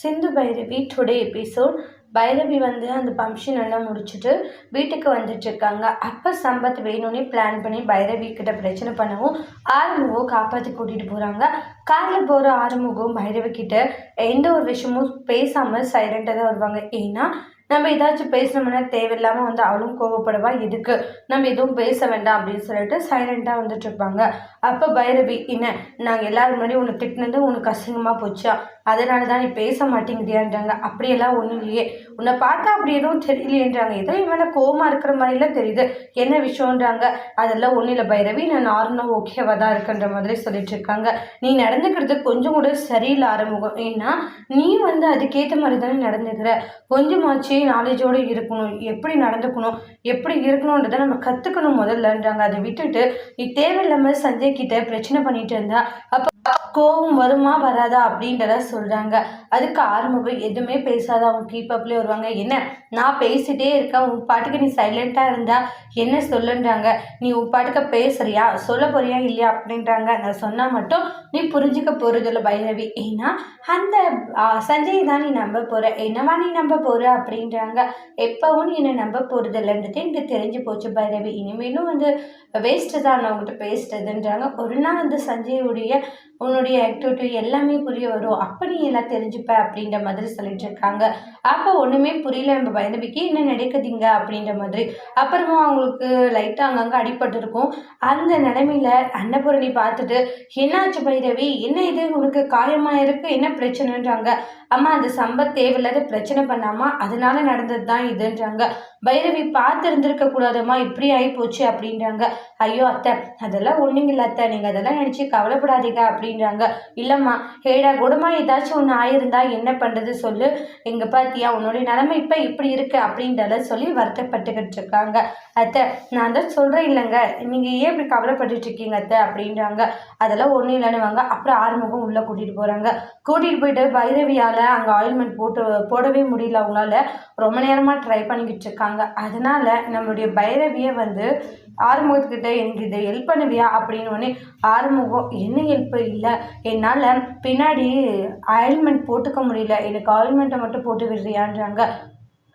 சிந்து Bhairavi today episode Bhairavi வந்து அந்த function எல்லாம் முடிச்சுட்டு வீட்டுக்கு வந்துட்டுருக்காங்க அப்போ சம்பத் வேணும்னே பிளான் பண்ணி பைரவி கிட்ட பிரச்சனை பண்ணவும் ஆறுமுகம் காப்பாற்றி கூட்டிகிட்டு போகிறாங்க காரில் போகிற ஆறுமுகம் பைரவி கிட்ட எந்த ஒரு விஷயமும் பேசாமல் சைலண்ட்டாக தான் வருவாங்க. ஏன்னா நம்ம ஏதாச்சும் பேசணும்னா தேவையில்லாமல் வந்து அவளும் கோவப்படுவா. எதுக்கு? நம்ம எதுவும் பேச வேண்டாம் அப்படின்னு சொல்லிட்டு சைலண்ட்டாக வந்துட்டு இருப்பாங்க. அப்போ பைரவி என்ன? நாங்கள் எல்லாரும் முன்னாடி உன்னை திட்டினது உனக்கு அசிங்கமாக போச்சா? அதனால தான் நீ பேச மாட்டேங்கிறியான்றாங்க. அப்படியெல்லாம் ஒன்றும் இல்லையே. உன்னை பார்த்தா அப்படி எதுவும் தெரியலையேன்றாங்க. ஏதோ இவனை கோவமாக இருக்கிற மாதிரிலாம் தெரியுது. என்ன விஷயம்ன்றாங்க. அதெல்லாம் ஒன்றும் இல்லை பைரவி. நான் நார்மலாக ஓகேவாக தான் இருக்குன்ற மாதிரி சொல்லிட்டு இருக்காங்க. நீ நடந்துக்கிறது கொஞ்சம் கூட சரியில்லை ஆரம்பம் ஏன்னா நீ வந்து அதுக்கேற்ற மாதிரி தானே நடந்துக்கிற. கொஞ்சமாச்சு நாலேஜோடு இருக்கணும். எப்படி நடந்துக்கணும்? எப்படி இருக்கணுன்றதை நம்ம கற்றுக்கணும் முதல்லன்றாங்க. அதை விட்டுட்டு நீ தேவையில்லாமல் சஞ்சய் கிட்ட பிரச்சனை பண்ணிட்டு இருந்தா அப்போ கோபம் வருமா வராதா அப்படின்றத சொல்கிறாங்க அதுக்கு ஆறுமுகம் எதுவுமே பேசாத அவங்க கீப்பப்லேயே வருவாங்க. என்ன? நான் பேசிட்டே இருக்கேன். உன் பாட்டுக்கு நீ சைலண்ட்டாக இருந்தா என்ன சொல்லுன்றாங்க? நீ உன் பாட்டுக்கு பேசுறியா? சொல்ல போறியா இல்லையா அப்படின்றாங்க. நான் சொன்னால் மட்டும் நீ புரிஞ்சுக்க போகிறதில்ல பைரவி. ஏன்னா அந்த ஆ, சஞ்சய் தான் நீ நம்ப போகிற என்னவா நீ நம்ப போகிற அப்படின்றாங்க. எப்போவும் நீ என்னை நம்ப போகிறதில்லன்றது எனக்கு தெரிஞ்சு போச்சு பைரவி. இனிமேலும் வந்து வேஸ்ட்டு தான் நான் உங்கள்கிட்ட பேசுறதுன்றாங்க ஒரு நாள் வந்து சஞ்சயுடைய உன்னுடைய ஆக்டிவிட்டி எல்லாமே புரிய வரும். அப்போ நீ எல்லாம் தெரிஞ்சுப்ப அப்படின்ற மாதிரி சொல்லிட்டு இருக்காங்க. அப்போ ஒன்றுமே புரியல நம்ம பயந்தபிக்கு என்ன நடக்குதுங்க அப்படின்ற மாதிரி. அப்புறமா அவங்களுக்கு லைட்டாக அங்கங்கே அடிபட்டிருக்கும் அந்த நிலைமையில் அன்னபூரணி பார்த்துட்டு என்னாச்சு பைரவி? என்ன இது? உனக்கு காயமாக இருக்குது என்ன பிரச்சனைன்றாங்க? அம்மா அந்த சம்பத் தேவையில்லாத பிரச்சனை பண்ணாமா? அதனால நடந்தது தான் இதுன்றாங்க. பைரவி பார்த்து இருந்திருக்க கூடாதம்மா இப்படி ஆகி போச்சு அப்படின்றாங்க. ஐயோ அத்தை அதெல்லாம் ஒன்றும் இல்லை அத்தை. நீங்கள் அதெல்லாம் நினச்சி கவலைப்படாதீங்க அப்படின்றாங்க இல்லைம்மா ஹேடா கூடமா ஏதாச்சும் ஒன்று ஆயிருந்தா என்ன பண்ணுறது சொல்லு. எங்கள் பாத்தியா உன்னுடைய நிலைமை இப்போ இப்படி இருக்குது அப்படின்றத சொல்லி வருத்தப்பட்டுக்கிட்டு இருக்காங்க. அத்தை நான் தான் சொல்கிறேன் இல்லைங்க. நீங்கள் ஏன் இப்படி கவலைப்பட்டுட்டு இருக்கீங்க அத்தை அப்படின்றாங்க. அதெல்லாம் ஒன்றும் இல்லைன்னு வாங்க. அப்புறம் ஆறுமுகம் உள்ளே கூட்டிகிட்டு போகிறாங்க கூட்டிகிட்டு போயிட்டு பைரவியால் அங்கே ஆயில்மெண்ட் போட்டு போடவே முடியல அவங்களால. ரொம்ப நேரமாக ட்ரை பண்ணிக்கிட்டு இருக்காங்க. அதனால் நம்மளுடைய பைரவியை வந்து ஆறுமுகத்துக்கிட்ட எனக்கு இதை ஹெல்ப் பண்ணுவியா? அப்படின்னு உடனே ஆறுமுகம் என்ன ஹெல்ப் இல்லை? என்னால் பின்னாடி ஆயில்மெண்ட் போட்டுக்க முடியல. எனக்கு ஆயில்மெண்ட்டை மட்டும் போட்டு விடுறியான்றாங்க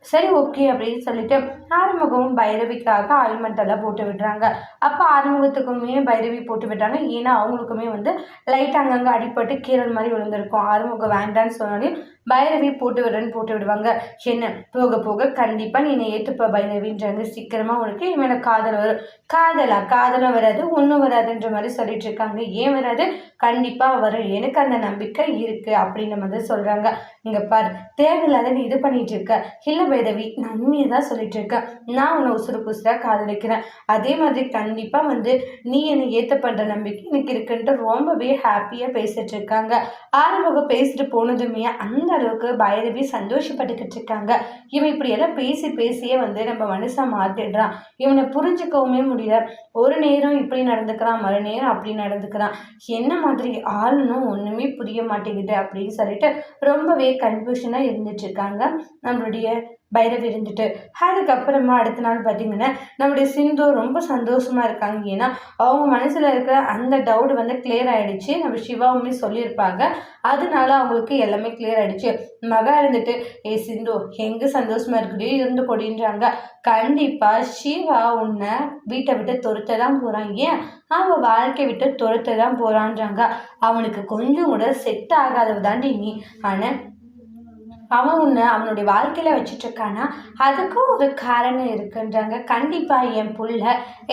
சரி ஓகே அப்படின்னு சொல்லிட்டு ஆறுமுகமும் பைரவிக்காக ஆயில்மெண்ட் எல்லாம் போட்டு விடுறாங்க அப்போ ஆறுமுகத்துக்குமே பைரவி போட்டு விடுறாங்க ஏன்னா அவங்களுக்குமே வந்து லைட் அங்கங்கே அடிப்பட்டு கீரல் மாதிரி விழுந்திருக்கும். ஆறுமுகம் வேண்டான்னு சொன்னாலும் பைரவி போட்டு விடுறேன்னு போட்டு விடுவாங்க என்ன? போக போக கண்டிப்பாக நீ என்னை ஏற்றுப்ப பைரவின்றாங்க சீக்கிரமாக உனக்கு என் மேலே காதல் வரும். காதலா? காதலும் வராது ஒன்றும் வராதுன்ற மாதிரி சொல்லிட்டு இருக்காங்க. ஏன் வராது? கண்டிப்பாக வரும். எனக்கு அந்த நம்பிக்கை இருக்குது அப்படின்ற மாதிரி சொல்கிறாங்க இங்கே பாரு தேவையில்லாத நீ இது பண்ணிட்டு இருக்க. இல்லை பைரவி நான் உண்மையை தான் சொல்லிட்டு இருக்கேன். நான் உன்னை உசுறு புசுராக காதலிக்கிறேன். அதே மாதிரி கண்டிப்பாக வந்து நீ என்னை ஏற்ற பண்ணுற நம்பிக்கை எனக்கு இருக்குன்ட்டு ரொம்பவே ஹாப்பியாக பேசிட்டு இருக்காங்க. ஆறுமுகம் பேசிட்டு போனதுமே அந்த அளவுக்கு பைரவி சந்தோஷப்பட்டுக்கிட்டு இருக்காங்க. இவன் இப்படியெல்லாம் பேசி பேசியே வந்து நம்ம மனுஷன் மாற்றிடுறான் இவனை புரிஞ்சுக்கவுமே முடியல. ஒரு நேரம் இப்படி நடந்துக்கிறான் மறு நேரம் அப்படி நடந்துக்கிறான். என்ன மாதிரி ஆளுனும் ஒன்றுமே புரிய மாட்டேங்குது அப்படின்னு சொல்லிட்டு ரொம்பவே கன்ஃபியூஷனாக இருந்துட்டு இருக்காங்க நம்மளுடைய பைரவி இருந்துட்டு அதுக்கப்புறமா அடுத்த நாள் பார்த்தீங்கன்னா நம்முடைய சிந்து ரொம்ப சந்தோஷமாக இருக்காங்க. ஏன்னா அவங்க மனசில் இருக்கிற அந்த டவுட் வந்து கிளியர் ஆயிடுச்சு. நம்ம சிவாவுமே சொல்லியிருப்பாங்க. அதனால அவங்களுக்கு எல்லாமே கிளியர் ஆயிடுச்சு. மகா இருந்துட்டு ஏ சிந்து எங்கே சந்தோஷமா இருக்குடியோ இருந்து கொடின்றாங்க. கண்டிப்பாக சிவா உன்னை வீட்டை விட்டு துரத்த தான் போகிறான் ஏன்? அவன் வாழ்க்கை விட்டு துரத்த தான் போகிறான்றாங்க அவனுக்கு கொஞ்சம் கூட செட் ஆகாதவ தாண்டி நீ. ஆனால் அவன் உன்னை அவனுடைய வாழ்க்கையில் வச்சுட்டு இருக்கானா அதுக்கும் ஒரு காரணம் இருக்குன்றாங்க. கண்டிப்பாக என் புள்ள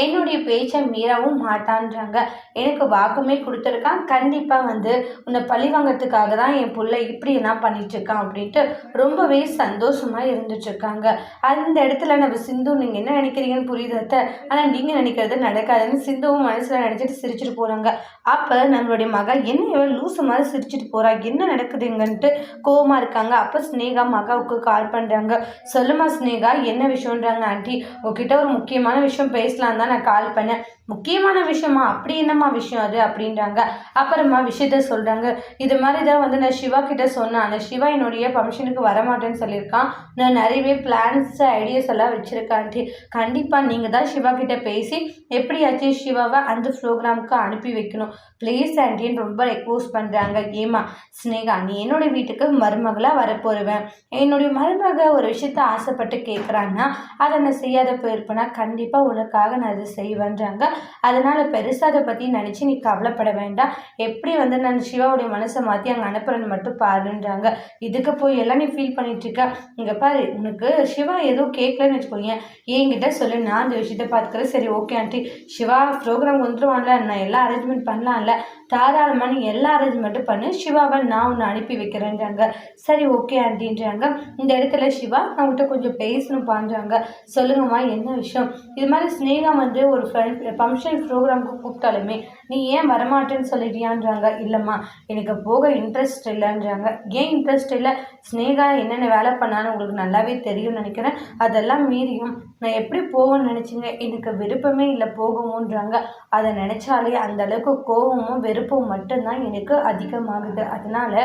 என்னுடைய பேச்சை மீறவும் மாட்டான்றாங்க. எனக்கு வாக்குமே கொடுத்துருக்கான். கண்டிப்பாக வந்து உன்னை பழி வாங்கறதுக்காக தான் என் புள்ள இப்படி என்ன பண்ணிட்டு அப்படின்ட்டு ரொம்பவே சந்தோஷமாக இருந்துட்டுருக்காங்க. அந்த இடத்துல நம்ம சிந்து நீங்கள் என்ன நினைக்கிறீங்கன்னு புரியுது அத்தை. ஆனால் நீங்கள் நினைக்கிறது நடக்காதுன்னு சிந்துவும் மனசில் நினச்சிட்டு சிரிச்சிட்டு போகிறாங்க அப்போ நம்மளுடைய மகள் என்ன இவன் லூசு மாதிரி சிரிச்சிட்டு போகிறா என்ன நடக்குதுங்கன்ட்டு கோவமாக இருக்காங்க. அப்போ ஸ்னேகா மகாவுக்கு கால் பண்ணுறாங்க சொல்லுமா ஸ்னேகா என்ன விஷயம்ன்றாங்க ஆண்டி? உங்ககிட்ட ஒரு முக்கியமான விஷயம் பேசலாம் தான் நான் கால் பண்ணேன். முக்கியமான விஷயமா? அப்படி என்னம்மா விஷயம் அது? அப்படின்றாங்க. அப்புறமா விஷயத்த சொல்கிறாங்க இது மாதிரி தான் வந்து நான் சிவா கிட்ட சொன்னேன் அந்த சிவா என்னுடைய ஃபங்க்ஷனுக்கு வரமாட்டேன்னு சொல்லியிருக்கான். நான் நிறையவே பிளான்ஸ் ஐடியாஸ் எல்லாம் வச்சுருக்கான்ட்டு கண்டிப்பாக நீங்கள் தான் சிவா கிட்ட பேசி எப்படியாச்சும் சிவாவை அந்த ப்ரோக்ராமுக்கு அனுப்பி வைக்கணும். ப்ளீஸ் ஆண்டின்னு ரொம்ப ரெக்வஸ்ட் பண்ணுறாங்க ஏமா ஸ்னேகா நீ என்னுடைய வீட்டுக்கு மருமகளாக வரப்போருவேன் என்னுடைய மருமக ஒரு விஷயத்த ஆசைப்பட்டு கேட்குறான்னா அதை நான் செய்யாத போயிருப்பேன்னா கண்டிப்பாக உனக்காக நான் அதை செய்வேன்றாங்க. அதனால் பெருசாக அதை பற்றி நினச்சி நீ கவலைப்பட வேண்டாம். எப்படி வந்து நான் சிவாவுடைய மனசை மாற்றி அங்கே அனுப்புறேன்னு மட்டும் பாருன்றாங்க. இதுக்கு போய் எல்லாம் நீ ஃபீல் பண்ணிகிட்ருக்க இங்கே பாரு உனக்கு சிவா எதுவும் கேட்கலன்னு வச்சுக்கோங்க என்கிட்ட சொல்லு நான் அந்த விஷயத்த பார்த்துக்கிறேன். சரி ஓகே ஆண்டி சிவா ப்ரோக்ராம் வந்துருவான்ல நான் எல்லா அரேஞ்ச்மெண்ட் பண்ணலாம்ல. தாராளமான எல்லா அரேஞ்ச்மெண்ட்டும் பண்ணு. சிவாவை நான் ஒன்று அனுப்பி வைக்கிறேன்றாங்க. சரி ஓகே ஆண்டின்றாங்க இந்த இடத்துல சிவா அவங்ககிட்ட கொஞ்சம் பேசணும் பண்ணுறாங்க சொல்லுங்கம்மா என்ன விஷயம்? இது மாதிரி ஸ்னேகா வந்து ஒரு ஃப்ரெண்ட் ஃபங்க்ஷன் ப்ரோக்ராமுக்கு கூப்பிட்டாலுமே நீ ஏன் வரமாட்டேன்னு சொல்லிட்டியான்றாங்க. இல்லைம்மா எனக்கு போக இன்ட்ரெஸ்ட் இல்லைன்றாங்க. ஏன் இன்ட்ரெஸ்ட் இல்லை? ஸ்னேகா என்னென்ன வேலை பண்ணான்னு உங்களுக்கு நல்லாவே தெரியும்னு நினைக்கிறேன். அதெல்லாம் மீறியும் நான் எப்படி போகணும்னு நினச்சிங்க? எனக்கு விருப்பமே இல்லை போகவும்ன்றாங்க அதை நினச்சாலே அந்த அளவுக்கு கோபமும் வெறுப்பும் மட்டும்தான் எனக்கு அதிகமாகுது. அதனால்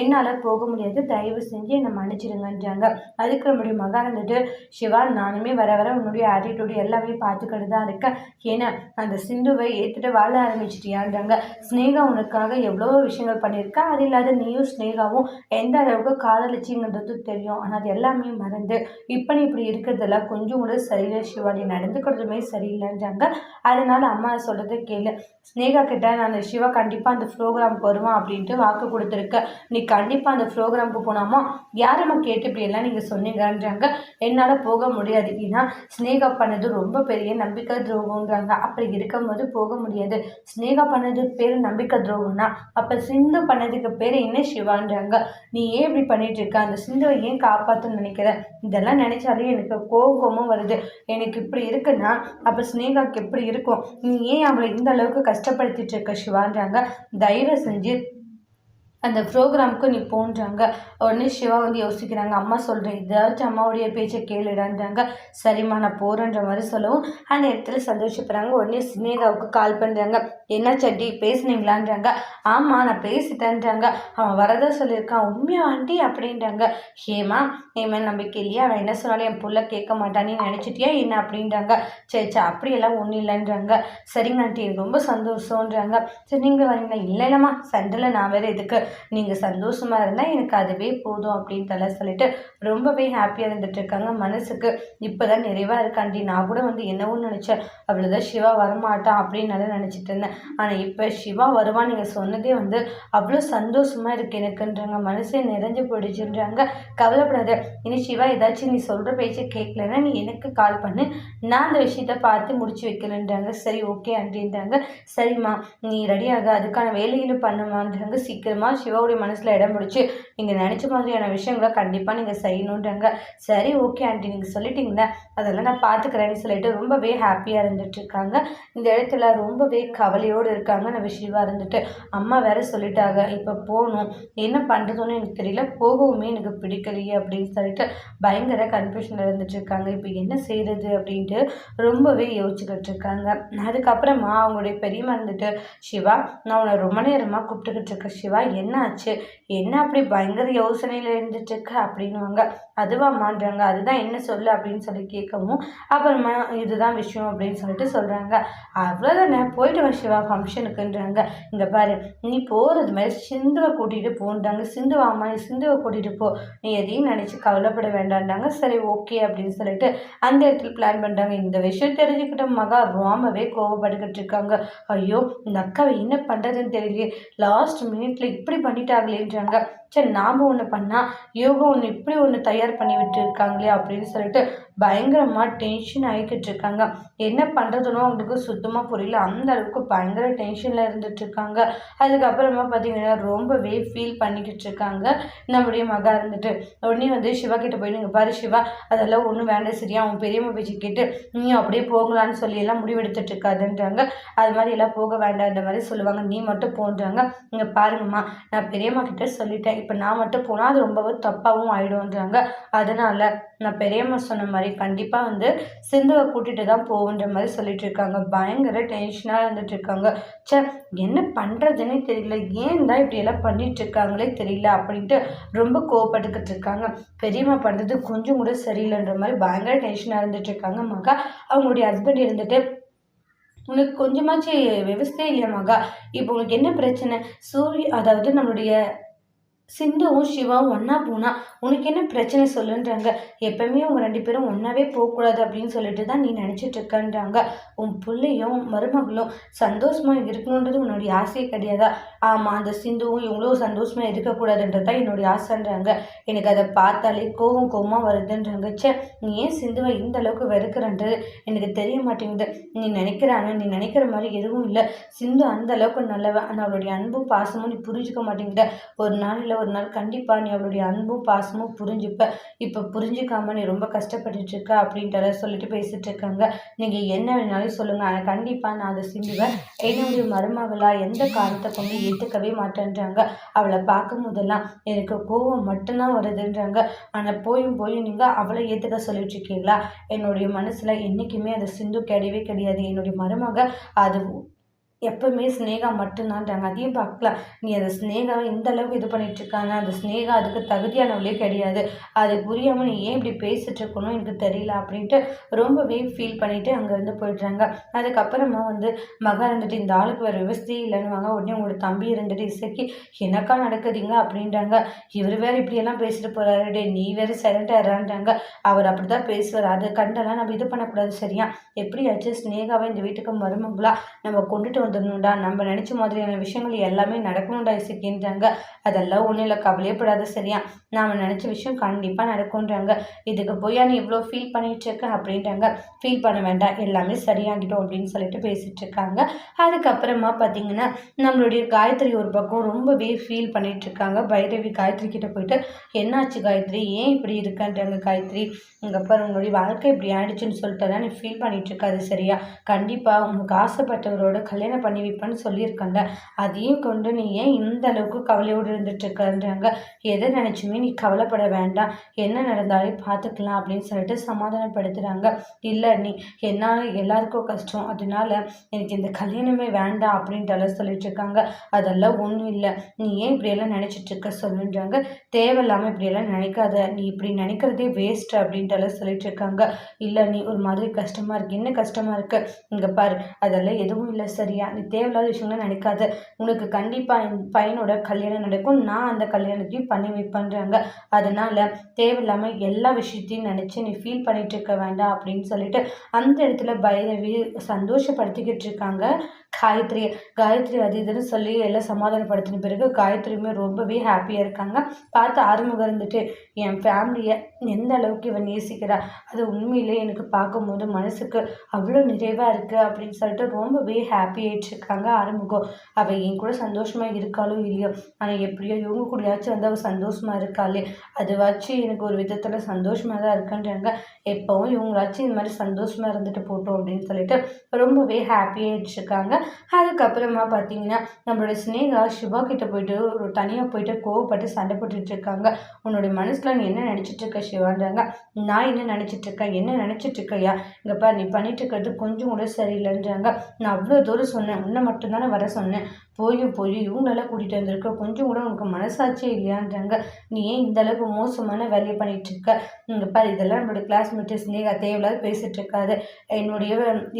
என்னால் போக முடியாது. தயவு செஞ்சு என்னை மன்னிச்சிடுங்கன்றாங்க. அதுக்கு நம்முடைய மகா இருந்துட்டு சிவா நானுமே வர வர உன்னுடைய ஆட்டிடியூடு எல்லாமே பார்த்துக்கிட்டு தான் இருக்கேன். ஏன்னா அந்த சிந்துவை ஏற்றுட்டு வாழ ஆரம்பிச்சிட்டியான்றாங்க. ஸ்னேகா உனக்காக எவ்வளோ விஷயங்கள் பண்ணியிருக்கா? அது இல்லாத நீயும் ஸ்னேகாவும் எந்த அளவுக்கு காதலிச்சிங்கிறது தெரியும். ஆனால் அது எல்லாமே மறந்து இப்போ நீ இப்படி இருக்கிறதெல்லாம் கொஞ்சம் கூட சரியில்லை சிவா. நீ நடந்துக்கிறதுமே சரியில்லைன்றாங்க. அதனால் அம்மா சொல்கிறத கேளு. ஸ்னேகா கிட்ட நான் சிவா கண்டிப்பாக அந்த ப்ரோக்ராமுக்கு வருவான் அப்படின்ட்டு வாக்கு கொடுத்துருக்க. நீ கண்டிப்பாக அந்த ப்ரோக்ராமுக்கு போனாமா? யாரம்மா கேட்டு இப்படி எல்லாம் நீங்கள் சொன்னீங்கன்றாங்க. என்னால் போக முடியாது. ஏன்னா ஸ்னேகா பண்ணது ரொம்ப பெரிய நம்பிக்கை துரோகம்ன்றாங்க. அப்படி இருக்கும்போது போக முடியாது. ஸ்னேகா பண்ணது பேர் நம்பிக்கை துரோகம்னா அப்போ சிந்து பண்ணதுக்கு பேர் என்ன சிவான்றாங்க? நீ ஏன் இப்படி பண்ணிட்டு இருக்க? அந்த சிந்துவை ஏன் காப்பாற்றணும்னு நினைக்கிற? இதெல்லாம் நினைச்சாலே எனக்கு கோபமும் வருது. எனக்கு இப்படி இருக்குன்னா அப்போ ஸ்னேகாவுக்கு எப்படி இருக்கும்? நீ ஏன் அவளை இந்த அளவுக்கு கஷ்டப்படுத்திட்டு இருக்க சிவான்றாங்க? தயவு செஞ்சு அந்த ப்ரோக்ராமுக்கு நீ போன்றாங்க. உடனே சிவா வந்து யோசிக்கிறாங்க. அம்மா சொல்கிறேன் ஏதாச்சும் அம்மாவுடைய பேச்சை கேளுடான்றாங்க. சரிம்மா நான் போகிறேன்ற மாதிரி சொல்லவும் அந்த இடத்துல சந்தோஷப்படுறாங்க. உடனே சினேகாவுக்கு கால் பண்ணுறாங்க என்ன சட்டி பேசுனீங்களான்றாங்க. ஆமாம் நான் பேசிட்டேன்றாங்க. அவன் வரதா சொல்லியிருக்கான். உண்மையா ஆண்டி? அப்படின்றாங்க. ஹேமா ஏமா நம்பிக்கை இல்லையா? அவன் என்ன சொன்னாலும் என் புள்ள கேட்க மாட்டானே நினச்சிட்டியா? என்ன? அப்படின்றாங்க. சரி சரி அப்படியெல்லாம் ஒன்றும் இல்லைன்றாங்க. சரிங்க ஆண்டி. ரொம்ப சந்தோஷன்றாங்க சரி நீங்கள் வரீங்களா? இல்லை இல்லைம்மா சண்டையில் நான் வேறு எதுக்கு? நீங்கள் சந்தோஷமாக இருந்தால் எனக்கு அதுவே போதும் அப்படின்ட்டுலாம் சொல்லிட்டு ரொம்பவே ஹாப்பியாக இருந்துட்டு இருக்காங்க. மனசுக்கு இப்போ தான் நிறைவாக இருக்காண்டி. நான் கூட வந்து என்னவும் நினச்சேன். அவ்வளோதான் சிவா வரமாட்டான் அப்படின்னு நல்லா நினச்சிட்டு இருந்தேன். ஆனால் இப்போ சிவா வருவான் நீங்கள் சொன்னதே வந்து அவ்வளோ சந்தோஷமாக இருக்குது எனக்குன்றாங்க. மனசே நிறைஞ்சு போயிடுச்சுன்றாங்க. கவலைப்படாத. இனி சிவா ஏதாச்சும் நீ சொல்கிற பேச்சு கேட்கலன்னா நீ எனக்கு கால் பண்ணு. நான் அந்த விஷயத்த பார்த்து முடிச்சு வைக்கலன்றாங்க சரி ஓகே அப்படின்றாங்க சரிம்மா நீ ரெடியாக அதுக்கான வேலைகளும் பண்ணுமான்றாங்க. சீக்கிரமாக சிவாவுடைய மனசில் இடம் பிடிச்சி நீங்கள் நினச்ச மாதிரியான விஷயங்களை கண்டிப்பாக நீங்கள் செய்யணுன்றாங்க சரி ஓகே ஆண்டி நீங்கள் சொல்லிட்டீங்கன்னா அதெல்லாம் நான் பார்த்துக்கிறேன்னு சொல்லிட்டு ரொம்பவே ஹாப்பியாக இருந்துட்டுருக்காங்க இந்த இடத்துல ரொம்பவே கவலையோடு இருக்காங்க. நம்ம சிவா இருந்துட்டு அம்மா வேற சொல்லிட்டாங்க இப்போ போகணும். என்ன பண்ணுறதுன்னு எனக்கு தெரியல. போகவுமே எனக்கு பிடிக்கலையே அப்படின்னு சொல்லிட்டு பயங்கர கன்ஃபியூஷனில் இருந்துட்டுருக்காங்க இப்போ என்ன செய்கிறது அப்படின்ட்டு ரொம்பவே யோசிச்சுக்கிட்டு இருக்காங்க. அதுக்கப்புறமா அவங்களுடைய பெரியம்மா இருந்துட்டு சிவா நான் உன்னை ரொம்ப நேரமாக கூப்பிட்டுக்கிட்டு இருக்கேன். சிவா என்ன ஆச்சு என்ன அப்படி பயங்கர யோசனையில் இருந்துட்டுருக்க அப்படின்னுவாங்க. அதுவாமான்றாங்க அதுதான் என்ன சொல்லு அப்படின்னு சொல்லி கேட்கவும் அப்புறமா இதுதான் விஷயம் அப்படின்னு சொல்லிட்டு சொல்கிறாங்க அவ்வளோதானே போயிட்டு வா சிவா ஃபங்க்ஷனுக்குன்றாங்க. இங்கே பாரு நீ போகிறது மாதிரி சிந்துவை கூட்டிகிட்டு போன்றாங்க. சிந்துவாமா நீ சிந்துவை கூட்டிகிட்டு போ. நீ எதையும் நினச்சி கவலைப்பட வேண்டான்றாங்க சரி ஓகே அப்படின்னு சொல்லிட்டு அந்த இடத்துல பிளான் பண்ணுறாங்க இந்த விஷயம் தெரிஞ்சுக்கிட்ட மகா ரொம்பவே கோவப்பட்டுக்கிட்டு இருக்காங்க. ஐயோ இந்த அக்காவை என்ன பண்ணுறதுன்னு தெரியலையே. லாஸ்ட் மினிட்ல இப்படி பண்ணிட்டாங்களேன்றாங்க சரி நாம் ஒன்று பண்ணால் யோகா ஒன்று இப்படி ஒன்று தயார் பண்ணி விட்டுருக்காங்களே அப்படின்னு சொல்லிட்டு பயங்கரமாக டென்ஷன் ஆகிக்கிட்டு இருக்காங்க என்ன பண்ணுறதுனோ அவங்களுக்கு சுத்தமாக புரியல. அந்த அளவுக்கு பயங்கர டென்ஷனில் இருந்துகிட்ருக்காங்க அதுக்கப்புறமா பார்த்தீங்கன்னா ரொம்பவே ஃபீல் பண்ணிக்கிட்டு இருக்காங்க நம்முடைய மகா இருந்துட்டு. உடனே வந்து சிவா கிட்ட போய் நீங்கள் பாரு சிவா அதெல்லாம் ஒன்றும் வேண்டாம் சரியா அவன் பெரியம்மா பேச்சு கேட்டு நீ அப்படியே போகலான்னு சொல்லி எல்லாம் முடிவெடுத்துட்டு இருக்காதுன்றாங்க அது மாதிரி எல்லாம் போக வேண்டாம்ன்ற மாதிரி சொல்லுவாங்க. நீ மட்டும் போன்றாங்க. இங்கே பாருங்கம்மா நான் பெரியம்மா கிட்ட சொல்லிட்டேன். இப்போ நான் மட்டும் போனால் அது ரொம்பவே தப்பாகவும் ஆகிடும்ன்றாங்க அதனால் நான் பெரியம்மா சொன்ன மாதிரி கண்டிப்பாக வந்து சிந்துவை கூட்டிகிட்டு தான் போகுன்ற மாதிரி சொல்லிட்டு இருக்காங்க. பயங்கர டென்ஷனாக இருந்துட்டு இருக்காங்க. சே என்ன பண்ணுறதுன்னே தெரியல. ஏன் தான் இப்படியெல்லாம் பண்ணிட்டு இருக்காங்களே தெரியல அப்படின்ட்டு ரொம்ப கோவப்பட்டுக்கிட்டு இருக்காங்க. பெரியம்மா பண்ணுறது கொஞ்சம் கூட சரியில்லைன்ற மாதிரி பயங்கர டென்ஷனாக இருந்துட்டு இருக்காங்க. மகா அவங்களுடைய ஹஸ்பண்ட் இருந்துட்டு உனக்கு கொஞ்சமாச்சு விவசாயம் இல்லையா மகா? இப்போ உங்களுக்கு என்ன பிரச்சனை? சூரிய அதாவது நம்மளுடைய சிந்துவும் சிவாவும் ஒன்றா போனால் உனக்கு என்ன பிரச்சனை சொல்லுன்றாங்க. எப்பவுமே அவங்க ரெண்டு பேரும் ஒன்றாவே போகக்கூடாது அப்படின்னு சொல்லிட்டு தான் நீ நினச்சிட்டு இருக்கன்றாங்க உன் பிள்ளையும் மருமகளும் சந்தோஷமாக இருக்கணுன்றது உன்னுடைய ஆசையே கிடையாதா? ஆமாம் அந்த சிந்துவும் இவ்வளோ சந்தோஷமாக இருக்கக்கூடாதுன்றது தான் என்னுடைய ஆசைன்றாங்க. எனக்கு அதை பார்த்தாலே கோவம் கோவமாக வருதுன்றாங்க. சே நீ ஏன் சிந்துவை இந்த அளவுக்கு வெறுக்கிறன்றது எனக்கு தெரிய மாட்டேங்குது. நீ நினைக்கிறான நீ நினைக்கிற மாதிரி எதுவும் இல்லை. சிந்து அந்த அளவுக்கு நல்லவன். ஆனால் அவளுடைய அன்பும் பாசமும் நீ புரிஞ்சுக்க மாட்டேங்கிற ஒரு நாள் இல்லை ஒரு நாள் கண்டிப்பாக நீ அவளுடைய அன்பும் பாசம் பாசமும் புரிஞ்சுப்ப. இப்போ புரிஞ்சுக்காம நீ ரொம்ப கஷ்டப்பட்டுட்ருக்க அப்படின்றத சொல்லிட்டு பேசிகிட்டு இருக்காங்க நீங்கள் என்ன வேணாலும் சொல்லுங்கள் ஆனால் கண்டிப்பாக நான் அதை சிந்துவேன். என்னுடைய மருமகளாக எந்த காரணத்தை கொண்டு ஏற்றுக்கவே மாட்டேன்றாங்க. அவளை பார்க்கும் போதெல்லாம் எனக்கு கோவம் மட்டும்தான் வருதுன்றாங்க. ஆனால் போயும் போயும் நீங்கள் அவளை ஏற்றுக்க சொல்லிட்டு இருக்கீங்களா என்னுடைய மனசில் என்றைக்குமே அது சிந்து கிடையவே கிடையாது. என்னுடைய மருமக அது எப்பவுமே ஸ்னேகா மட்டும்தான்ட்டாங்க. அதையும் பார்க்கலாம் நீ அந்த ஸ்னேகாவை இந்த அளவுக்கு இது பண்ணிட்டு இருக்காங்க. அந்த ஸ்னேகா அதுக்கு தகுதியானவளே கிடையாது. அது புரியாமல் நீ ஏன் இப்படி பேசிட்டு இருக்கணும்? எனக்கு தெரியல அப்படின்ட்டு ரொம்பவே ஃபீல் பண்ணிவிட்டு அங்கேருந்து போயிடுறாங்க. அதுக்கப்புறமா வந்து மகா இருந்துட்டு இந்த ஆளுக்கு வேறு விவசாயம் இல்லைன்னு உடனே உங்களோட தம்பி இருந்துட்டு இசைக்கு என்னக்கா நடக்குதுங்க? அப்படின்றாங்க இவர் வேற இப்படியெல்லாம் பேசிட்டு போகிறாரு டே நீ வேறு சைலண்டாக இறான்றாங்க அவர் அப்படி தான் பேசுவார். அது கண்டெல்லாம் நம்ம இது பண்ணக்கூடாது சரியா? எப்படியாச்சும் ஸ்னேகாவை இந்த வீட்டுக்கு மருமங்களா நம்ம கொண்டுட்டு வந்துடணும்டா நம்ம நினச்ச மாதிரியான விஷயங்கள் எல்லாமே நடக்கணும்டா இசைக்கின்றாங்க. அதெல்லாம் ஒன்றும் இல்லை கவலையப்படாத சரியா. நாம் நினச்ச விஷயம் கண்டிப்பாக நடக்கும்ன்றாங்க. இதுக்கு போய் நீ இவ்வளோ ஃபீல் பண்ணிகிட்ருக்க அப்படின்றாங்க. ஃபீல் பண்ண வேண்டாம் எல்லாமே சரியாகிடும் அப்படின்னு சொல்லிட்டு பேசிகிட்டு இருக்காங்க அதுக்கப்புறமா பார்த்தீங்கன்னா நம்மளுடைய காயத்ரி ஒரு பக்கம் ரொம்பவே ஃபீல் பண்ணிகிட்ருக்காங்க பைரவி காயத்ரி கிட்டே போயிட்டு என்னாச்சு காயத்ரி? ஏன் இப்படி இருக்கன்றாங்க காயத்ரி? இங்கே அப்புறம் உங்களுடைய வாழ்க்கை இப்படி ஆயிடுச்சுன்னு சொல்லிட்டு தான் நீ ஃபீல் பண்ணிகிட்ருக்காது சரியா? கண்டிப்பாக உங்களுக்கு ஆசைப்பட்டவரோட கல்யாணம் பண்ணி வைப்பேன்னு சொல்லியிருக்கேன்ல. அதையும் கொண்டு நீ ஏன் இந்த அளவுக்கு கவலையோடு இருந்துட்டுருக்கன்றாங்க. எதை நினச்சுமே நீ கவலைப்பட வேண்டாம். என்ன நடந்தாலும் பார்த்துக்கலாம் அப்படின்னு சொல்லிட்டு சமாதானப்படுத்துகிறாங்க இல்லை நீ என்னால் எல்லாருக்கும் கஷ்டம். அதனால எனக்கு இந்த கல்யாணமே வேண்டாம் அப்படின்ட்டு சொல்லிட்டு இருக்காங்க அதெல்லாம் ஒன்றும் இல்லை. நீ ஏன் இப்படியெல்லாம் நினச்சிட்டு இருக்க சொல்லுன்றாங்க. தேவையில்லாமல் இப்படியெல்லாம் நினைக்காத. நீ இப்படி நினைக்கிறதே வேஸ்ட் அப்படின்ட்டு சொல்லிட்டு இருக்காங்க இல்லை நீ ஒரு மாதிரி கஷ்டமாக இருக்கு. என்ன கஷ்டமாக இருக்கு? இங்கே பாரு. அதெல்லாம் எதுவும் இல்லை சரியா? நீ தேவையில்லாத விஷயம்லாம் நினைக்காது. உனக்கு கண்டிப்பாக என் பையனோட கல்யாணம் நடக்கும். நான் அந்த கல்யாணத்தையும் பண்ணி வைப்பேன்றாங்க. அதனால் தேவையில்லாமல் எல்லா விஷயத்தையும் நினச்சி நீ ஃபீல் பண்ணிகிட்டு இருக்க வேண்டாம் அப்படின்னு சொல்லிட்டு அந்த இடத்துல பைரவி சந்தோஷப்படுத்திக்கிட்டு இருக்காங்க. காயத்ரி காயத்ரி அது இதுன்னு சொல்லி எல்லாம் சமாதானப்படுத்தின பிறகு காயத்ரியுமே ரொம்பவே ஹாப்பியாக இருக்காங்க. பார்த்து ஆறுமுகம் இருந்துட்டு என் ஃபேமிலியை எந்த அளவுக்கு இவன் நேசிக்கிறா? அது உண்மையிலே எனக்கு பார்க்கும்போது மனசுக்கு அவ்வளோ நிறைவாக இருக்குது அப்படின்னு சொல்லிட்டு ரொம்பவே ஹாப்பி போயிட்டுருக்காங்க ஆறுமுகம். அவள் என் கூட சந்தோஷமாக இருக்காளோ இல்லையோ? ஆனால் எப்படியோ இவங்க கூடயாச்சும் வந்து அவள் சந்தோஷமாக இருக்காளே. அது வச்சு எனக்கு ஒரு விதத்தில் சந்தோஷமாக தான் இருக்குன்றாங்க. எப்போவும் இவங்களாச்சும் இந்த மாதிரி சந்தோஷமாக இருந்துட்டு போட்டோம் அப்படின்னு சொல்லிட்டு ரொம்பவே ஹாப்பியாக ஆகிட்டுருக்காங்க அதுக்கப்புறமா பார்த்தீங்கன்னா நம்மளோட ஸ்னேகா சிவா கிட்ட போயிட்டு ஒரு தனியாக போயிட்டு கோவப்பட்டு சண்டை போட்டுட்டு இருக்காங்க. உன்னோட மனசில் நீ என்ன நினச்சிட்டு இருக்க சிவான்றாங்க நான் என்ன நினச்சிட்டு இருக்கேன்? என்ன நினச்சிட்டு இருக்கையா? இங்கே நீ பண்ணிட்டு இருக்கிறது கொஞ்சம் கூட சரியில்லைன்றாங்க. நான் அவ்வளோ தூரம் சொன்னேன் உன்னை மட்டும்தானே வர சொன்னேன். போயும் போய் இவங்களெல்லாம் கூட்டிகிட்டு வந்திருக்க. கொஞ்சம் கூட உனக்கு மனசாட்சியே இல்லையான்றாங்க. நீ ஏன் இந்த அளவுக்கு மோசமான வேலையை பண்ணிகிட்டு இருக்க? இங்கே பாரு இதெல்லாம் நம்மளோட கிளாஸ்மேட்டு ஸ்னேகா தேவையில்லாத பேசிகிட்டு இருக்காது. என்னுடைய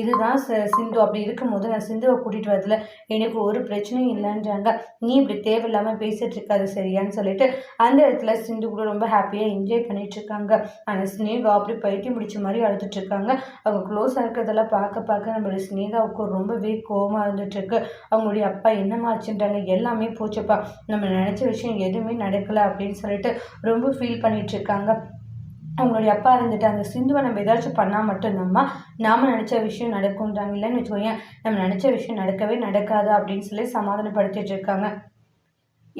இதுதான் சிந்து. அப்படி இருக்கும்போது நான் சிந்துவை கூட்டிகிட்டு வரதுல எனக்கு ஒரு பிரச்சனையும் இல்லைன்றாங்க. நீ இப்படி தேவையில்லாமல் பேசிகிட்டு இருக்காது சரியான்னு சொல்லிட்டு அந்த இடத்துல சிந்து கூட ரொம்ப ஹாப்பியாக என்ஜாய் பண்ணிகிட்டு இருக்காங்க. ஆனால் ஸ்னேகா அப்படி பைத்தியம் முடிச்ச மாதிரி அழுதுட்டு இருக்காங்க. அவங்க க்ளோஸாக இருக்கிறதெல்லாம் பார்க்க பார்க்க நம்மளுடைய ஸ்னேகாவுக்கு ரொம்பவே கோபமாக இருந்துகிட்ருக்கு அவங்களுடைய அப்பா என்னமாச்சுன்றாங்க எல்லாமே போச்சுப்பா. நம்ம நினச்ச விஷயம் எதுவுமே நடக்கலை அப்படின்னு சொல்லிட்டு ரொம்ப ஃபீல் பண்ணிகிட்ருக்காங்க அவங்களுடைய அப்பா இருந்துட்டு அந்த சிந்துவை நம்ம ஏதாச்சும் பண்ணால் மட்டும்தாம்மா நாம் நினச்ச விஷயம் நடக்கும்ன்றாங்க. இல்லைன்னு வச்சுக்கோங்க நம்ம நினச்ச விஷயம் நடக்கவே நடக்காது அப்படின்னு சொல்லி சமாதானப்படுத்திட்டு இருக்காங்க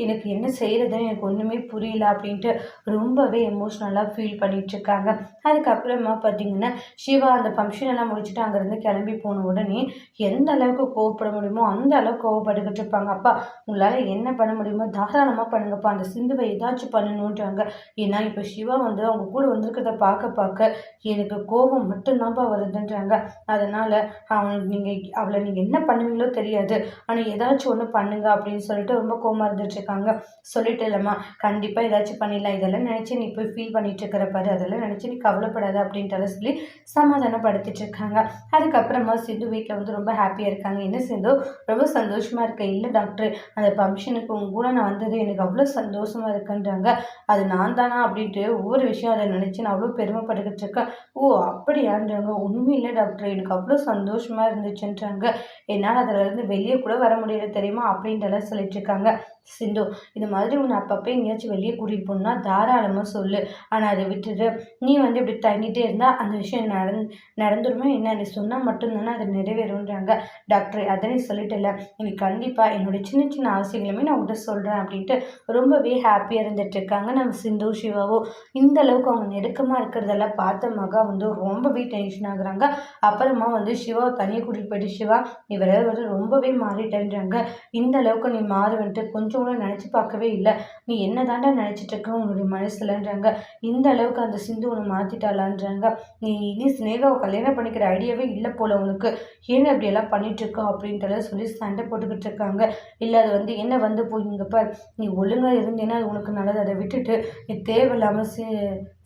எனக்கு என்ன செய்கிறதுன்னு எனக்கு ஒன்றுமே புரியல அப்படின்ட்டு ரொம்பவே எமோஷ்னலாக ஃபீல் பண்ணிகிட்ருக்காங்க அதுக்கப்புறமா பார்த்தீங்கன்னா சிவா அந்த ஃபங்க்ஷன் எல்லாம் முடிச்சுட்டு அங்கேருந்து கிளம்பி போன உடனே எந்த அளவுக்கு கோவப்பட முடியுமோ அந்த அளவுக்கு கோவப்பட்டுக்கிட்டு இருப்பாங்க. அப்பா உங்களால் என்ன பண்ண முடியுமோ தாராளமாக பண்ணுங்கப்பா அந்த சிந்துவை ஏதாச்சும் பண்ணணுன்றாங்க ஏன்னா இப்போ சிவா வந்து அவங்க கூட வந்திருக்கிறத பார்க்க பார்க்க எனக்கு கோபம் மட்டும்தான்ப்பா வருதுன்றாங்க. அதனால் அவன் நீங்கள் அவளை நீங்கள் என்ன பண்ணுவீங்களோ தெரியாது. ஆனால் ஏதாச்சும் ஒன்று பண்ணுங்க அப்படின்னு சொல்லிட்டு ரொம்ப கோவமாக இருந்துட்டுருக்காங்க சொல்லிட்டு இல்லைம்மா கண்டிப்பாக ஏதாச்சும் பண்ணிடலாம். இதெல்லாம் நினச்சி நீ போய் ஃபீல் பண்ணிட்டு இருக்கிற பாரு. அதெல்லாம் நினச்சி நீ கவலைப்படாத அப்படின்ட்டு சொல்லி சமாதானப்படுத்திட்டு இருக்காங்க. அதுக்கப்புறமா சிந்து வீட்டில் வந்து ரொம்ப ஹாப்பியாக இருக்காங்க. என்ன சிந்து? ரொம்ப சந்தோஷமாக இருக்கேன் இல்லை டாக்டர் அந்த ஃபங்க்ஷனுக்கு உங்க கூட நான் வந்தது எனக்கு அவ்வளோ சந்தோஷமாக இருக்குன்றாங்க. அது நான் தானா அப்படின்ட்டு ஒவ்வொரு விஷயம் அதை நினச்சி நான் அவ்வளோ பெருமைப்பட்டுக்கிட்டு இருக்கேன். ஓ அப்படியான்றாங்க. உண்மையிலே டாக்டர் எனக்கு அவ்வளோ சந்தோஷமாக இருந்துச்சுன்றாங்க. என்னால் அதில் இருந்து வெளியே கூட வர முடியல தெரியுமா? அப்படின்றலாம் சொல்லிட்டு இருக்காங்க. சிந்து இது மாதிரி உன்னை அப்பப்போ எங்கேயாச்சும் வெளியே கூட்டிகிட்டு போகணுன்னா தாராளமாக சொல்லு. ஆனால் அதை விட்டுட்டு நீ வந்து இப்படி தங்கிட்டே இருந்தால் அந்த விஷயம் நடந் நடந்துருமே என்ன நீ சொன்னால் மட்டும்தானே அது நிறைவேறும்ன்றாங்க. டாக்டர் அதை நீ சொல்லிட்டல நீ கண்டிப்பாக என்னுடைய சின்ன சின்ன அவசியங்களுமே நான் உங்கள்கிட்ட சொல்கிறேன் அப்படின்ட்டு ரொம்பவே ஹாப்பியாக இருந்துட்டு இருக்காங்க நம்ம சிந்து சிவாவோ. இந்த அளவுக்கு அவங்க நெருக்கமாக இருக்கிறதெல்லாம் பார்த்த மகா வந்து ரொம்பவே டென்ஷன் ஆகுறாங்க. அப்புறமா வந்து சிவாவை தனியாக கூட்டிகிட்டு போயிட்டு சிவா இவரை வந்து ரொம்பவே மாறிட்டேன்றாங்க. இந்த அளவுக்கு நீ மாறுவன்ட்டு கொஞ்சம் கூட நினச்சி பார்க்கவே இல்லை. நீ என்ன தாண்டா நினச்சிட்டு இருக்க? உன்னுடைய மனசுலன்றாங்க. இந்த அளவுக்கு அந்த சிந்து உன்னை மாற்றிட்டாளான்றாங்க நீ இனி ஸ்னேகாவை கல்யாணம் பண்ணிக்கிற ஐடியாவே இல்லை போல உனக்கு. ஏன் அப்படியெல்லாம் பண்ணிகிட்ருக்கோம் அப்படின்றத சொல்லி சண்டை போட்டுக்கிட்டு இருக்காங்க. இல்லை அது வந்து என்ன வந்து போய் இங்கே பார்? நீ ஒழுங்காக இருந்தேன்னா அது உனக்கு நல்லது. அதை விட்டுட்டு நீ தேவையில்லாமல்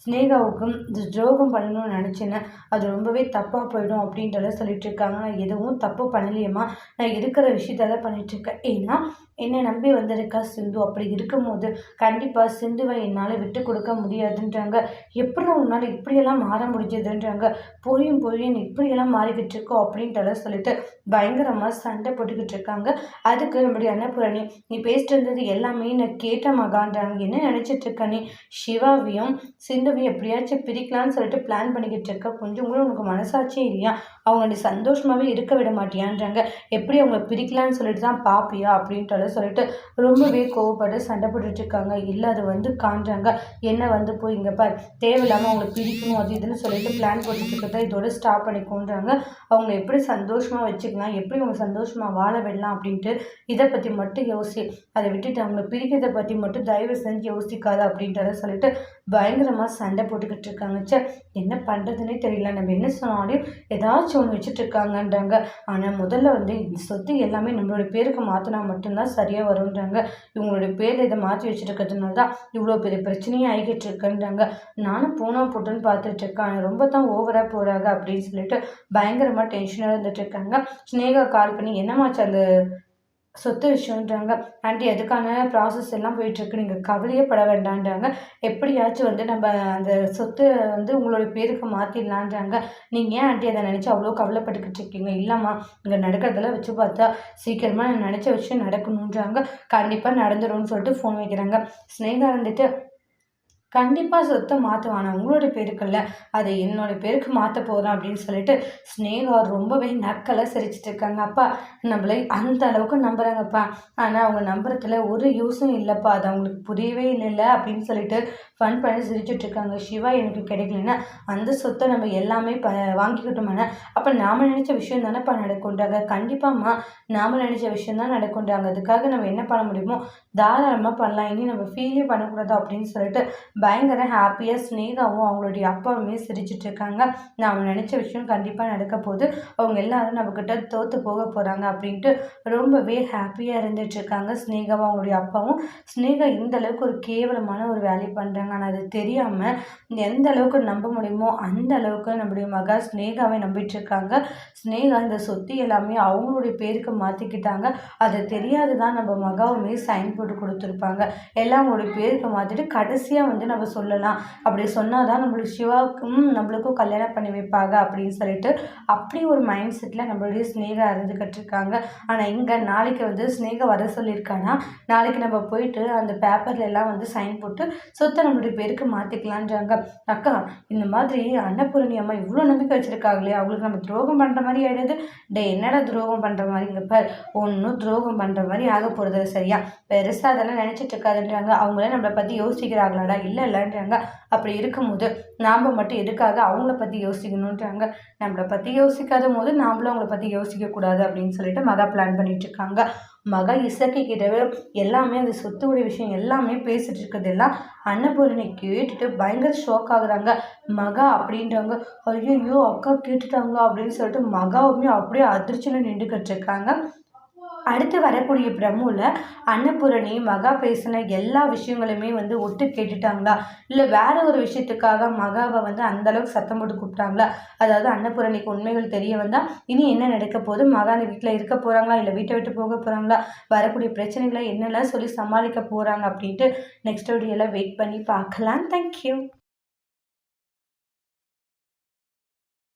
ஸ்னேகாவுக்கும் ஸ்னேகாவுக்கும் துரோகம் பண்ணணும்னு நினச்சேன்னு அது ரொம்பவே தப்பாக போயிடும் அப்படின்றத சொல்லிட்டு இருக்காங்க நான் எதுவும் தப்பு பண்ணலையேம்மா. நான் இருக்கிற விஷயத்த தான் பண்ணிகிட்ருக்கேன் ஏன்னா என்னை நம்பி வந்திருக்கா சிந்து. அப்படி இருக்கும்போது கண்டிப்பாக சிந்துவை என்னால் விட்டு கொடுக்க முடியாதுன்றாங்க. எப்படி உன்னால் இப்படியெல்லாம் மாற முடிஞ்சதுன்றாங்க. போயும் போயும் இப்படியெல்லாம் மாறிக்கிட்டு இருக்கோ அப்படின்றத சொல்லிட்டு பயங்கரமாக சண்டை போட்டுக்கிட்டு இருக்காங்க. அதுக்கு நம்முடைய அன்னபுரணி நீ பேசிட்டு இருந்தது எல்லாமே நான் கேட்ட மகான்றாங்க என்ன நினச்சிட்டு இருக்க நீ? சிவாவையும் சிந்துவையும் எப்படியாச்சும் பிரிக்கலாம்னு சொல்லிட்டு பிளான் பண்ணிக்கிட்டு இருக்க கொஞ்சம் கூட உனக்கு மனசாட்சியும் இல்லையா? அவங்க நீ சந்தோஷமாகவே இருக்க விட மாட்டியான்றாங்க. எப்படி அவங்கள பிரிக்கலான்னு சொல்லிட்டு தான் பார்ப்பியா அப்படின்றத சொல்லிட்டு ரொம்பவே கோவப்பட்டு சண்டை போட்டுட்ருக்காங்க இல்லை அது வந்து காண்றாங்க. என்ன வந்து போய் இங்கே பார் தேவையில்லாமல் அவங்கள பிரிக்கணும் அது இதுன்னு சொல்லிட்டு பிளான் போட்டுட்டுருக்கறதை இதோட ஸ்டாப் பண்ணிக்கோன்றாங்க. அவங்க எப்படி சந்தோஷமாக வச்சுக்கலாம் எப்படி அவங்க சந்தோஷமாக வாழ விடலாம் அப்படின்ட்டு இதை பற்றி மட்டும் யோசி அதை விட்டுட்டு அவங்கள பிரிக்கிறத பற்றி மட்டும் தயவு செஞ்சு யோசிக்காத அப்படின்றத சொல்லிட்டு பயங்கரமாக சண்டை போட்டுக்கிட்டு இருக்காங்க. சே என்ன பண்ணுறதுனே தெரியல. நம்ம என்ன சொன்னாலும் ஏதாச்சும் ஒன்று வச்சுட்டு இருக்காங்கன்றாங்க. ஆனால் முதல்ல வந்து இந்த சொத்து எல்லாமே நம்மளோட பேருக்கு மாற்றினா மட்டும்தான் சரியாக வரும்ன்றாங்க. இவங்களோட பேரில் இதை மாற்றி வச்சுருக்கிறதுனால தான் இவ்வளோ பெரிய பிரச்சனையும் ஆகிக்கிட்டு இருக்குன்றாங்க. நானும் போனால் போட்டுன்னு பார்த்துட்டு இருக்கேன். ஆனால் ரொம்ப தான் ஓவராக போகிறாங்க அப்படின்னு சொல்லிட்டு பயங்கரமாக டென்ஷனாக இருந்துட்டு இருக்காங்க. ஸ்னேகா கால் பண்ணி என்னமாச்சு அந்த சொத்து விஷயன்றாங்க ஆண்டி அதுக்கான ப்ராசஸ் எல்லாம் போயிட்டுருக்கு? நீங்கள் கவலையே பட வேண்டான்றாங்க. எப்படியாச்சும் வந்து நம்ம அந்த சொத்து வந்து உங்களோட பேருக்கு மாற்றிடலான்றாங்க நீங்கள் ஏன் ஆண்டி அதை நினச்சி அவ்வளோ கவலைப்பட்டுக்கிட்டு இருக்கீங்க? இல்லைம்மா இங்கே நடக்கிறதெல்லாம் வச்சு பார்த்தா சீக்கிரமாக நான் நினச்ச விஷயம் நடக்கணுன்றாங்க. கண்டிப்பாக நடந்துரும்னு சொல்லிட்டு ஃபோன் வைக்கிறாங்க. ஸ்னேகா வந்துட்டு கண்டிப்பாக சொத்தை மாற்றுவான் உங்களோட பேருக்குல்ல. அதை என்னோட பேருக்கு மாற்ற போகிறேன் அப்படின்னு சொல்லிட்டு ஸ்னேகா ரொம்பவே நக்கலை சிரிச்சிட்டு இருக்காங்க. அப்பா நம்மளை அந்த அளவுக்கு நம்புகிறாங்கப்பா ஆனால் அவங்க நம்புறதுல ஒரு யூஸும் இல்லைப்பா. அது அவங்களுக்கு புரியவே இல்லைல்ல அப்படின்னு சொல்லிட்டு ஃபன் பண்ணி சிரிச்சுட்டு இருக்காங்க. சிவா எனக்கு கிடைக்கலன்னா அந்த சொத்தை நம்ம எல்லாமே ப வாங்கிக்கிட்டோம்னா அப்போ நாம் நினச்ச விஷயம் தானேப்பா நடக்கும்ன்றாங்க. கண்டிப்பாம்மா நாம் நினச்ச விஷயம் தான் நடக்கும்ன்றாங்க. அதுக்காக நம்ம என்ன பண்ண முடியுமோ தாராளமாக பண்ணலாம். இனி நம்ம ஃபீலே பண்ணக்கூடாது அப்படின்னு சொல்லிட்டு பயங்கர ஹாப்பியாக ஸ்னேகாவும் அவங்களுடைய அப்பாவுமே சிரிச்சிட்டு இருக்காங்க. நினச்ச விஷயம் கண்டிப்பாக நடக்க போகுது. அவங்க எல்லாரும் நம்மக்கிட்ட தோற்று போக போகிறாங்க அப்படின்ட்டு ரொம்பவே ஹாப்பியாக இருந்துட்டு இருக்காங்க ஸ்னேகாவும் அவங்களுடைய அப்பாவும். ஸ்னேகா இந்தளவுக்கு ஒரு கேவலமான ஒரு வேலையை பண்ணுறாங்க ஆனால் அது தெரியாமல் எந்த அளவுக்கு நம்ப முடியுமோ அந்த அளவுக்கு நம்முடைய மகா ஸ்னேகாவை நம்பிட்டு இருக்காங்க ஸ்னேகா இந்த சொத்து எல்லாமே அவங்களுடைய பேருக்கு மாற்றிக்கிட்டாங்க அது தெரியாது தான் நம்ம மகாவுமே சைன் போட்டு கொடுத்துருப்பாங்க. எல்லாம் அவங்களுடைய பேருக்கு மாற்றிட்டு கடைசியாக வந்து நம்ம சொல்லலாம். அப்படி சொன்னால் தான் நம்மளுக்கு சிவாவுக்கும் நம்மளுக்கும் கல்யாணம் பண்ணி வைப்பாங்க அப்படின்னு சொல்லிட்டு அப்படி ஒரு மைண்ட் செட்டில் நம்மளுடைய ஸ்னேகா இருந்துக்கிட்டு இருக்காங்க. ஆனால் இங்கே நாளைக்கு வந்து ஸ்னேகா வர சொல்லியிருக்காங்கன்னா நாளைக்கு நம்ம போயிட்டு அந்த பேப்பர்ல எல்லாம் வந்து சைன் போட்டு சொத்தை நம்ம ஒரு பேருக்கு மாற்றிக்கலான்றாங்க அக்கா இந்த மாதிரி அன்னபூரணி அம்மா இவ்வளோ நம்பிக்கை வச்சுருக்காங்களே அவங்களுக்கு நம்ம துரோகம் பண்ணுற மாதிரி ஆகிடுது டே என்னடா துரோகம் பண்ணுற மாதிரிங்க பார். ஒன்றும் துரோகம் பண்ணுற மாதிரி ஆக போகிறது சரியா. பெருசாக அதெல்லாம் நினச்சிட்டு இருக்காதுன்றாங்க. அவங்களே நம்மளை பற்றி யோசிக்கிறாங்களாடா? இல்லை இல்லைன்றாங்க. அப்படி இருக்கும்போது நாம் மட்டும் எதுக்காக அவங்கள பற்றி யோசிக்கணுன்றாங்க நம்மளை பற்றி யோசிக்காத போது நாம்ளும் அவங்கள பற்றி யோசிக்கக்கூடாது அப்படின்னு சொல்லிட்டு மகா பிளான் பண்ணிகிட்ருக்காங்க இருக்காங்க மகா இசக்கி கிட்டவே எல்லாமே அந்த சொத்துடைய விஷயம் எல்லாமே பேசிட்டு இருக்கிறதெல்லாம் அன்னபூரணி கேட்டுட்டு பயங்கர ஷாக் ஆகுறாங்க. மகா அப்படின்றவங்க ஐயோ அக்கா கேட்டுட்டாங்களா? அப்படின்னு சொல்லிட்டு மகாவுமே அப்படியே அதிர்ச்சியில் நின்றுக்கிட்டு இருக்காங்க. அடுத்து வரக்கூடிய பிரமுவில் அன்னபூரணி மகா பேசின எல்லா விஷயங்களுமே வந்து ஒட்டு கேட்டுட்டாங்களா? இல்லை வேற ஒரு விஷயத்துக்காக மகாவை வந்து அந்தளவுக்கு சத்தம் போட்டு கூப்பிட்டாங்களா? அதாவது அன்னபூரணிக்கு உண்மைகள் தெரிய வந்தால் இனி என்ன நடக்க போகுது? மகானி வீட்டில் இருக்க போகிறாங்களா இல்லை வீட்டை விட்டு போக போகிறாங்களா வரக்கூடிய பிரச்சனைகளை என்னெல்லாம் சொல்லி சமாளிக்க போகிறாங்க அப்படின்ட்டு நெக்ஸ்ட் வீடியோவில் வெயிட் பண்ணி பார்க்கலாம். தேங்க்யூ